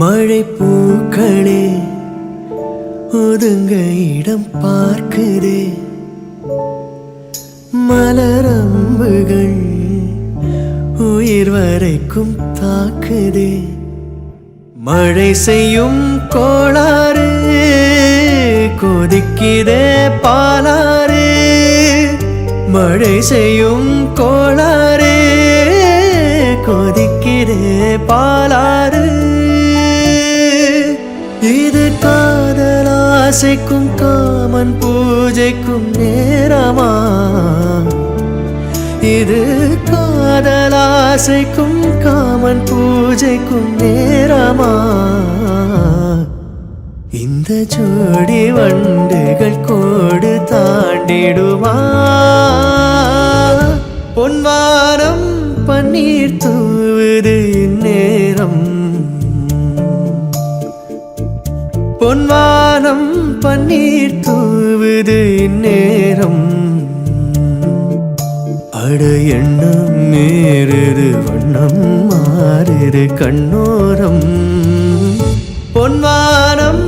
மழை பூக்களே ஒதுங்க இடம் பார்க்குதே. மலரம்புகள் உயிர் வரைக்கும் தாக்குதே. மழை செய்யும் கோளாறு கொதிக்கிதே பாலாறு. மழை செய்யும் கோளாறு கொதிக்குதே பாலாறு. இது காதலாசைக்கும் காமன் பூஜைக்கும் நேரமா? இது காதலாசைக்கும் காமன் பூஜைக்கும் நேரமா? இந்த ஜோடி வண்டுகள் கோடு தாண்டிடுமா? பொன்வாரம் பன்னீர் தூவுது நேரம் பொன்வானம் பன்னீர் தூவுது இந்நேரம். அட எண்ணம் மேறுது வண்ணம் மாறுது கண்ணோரம். பொன்வானம்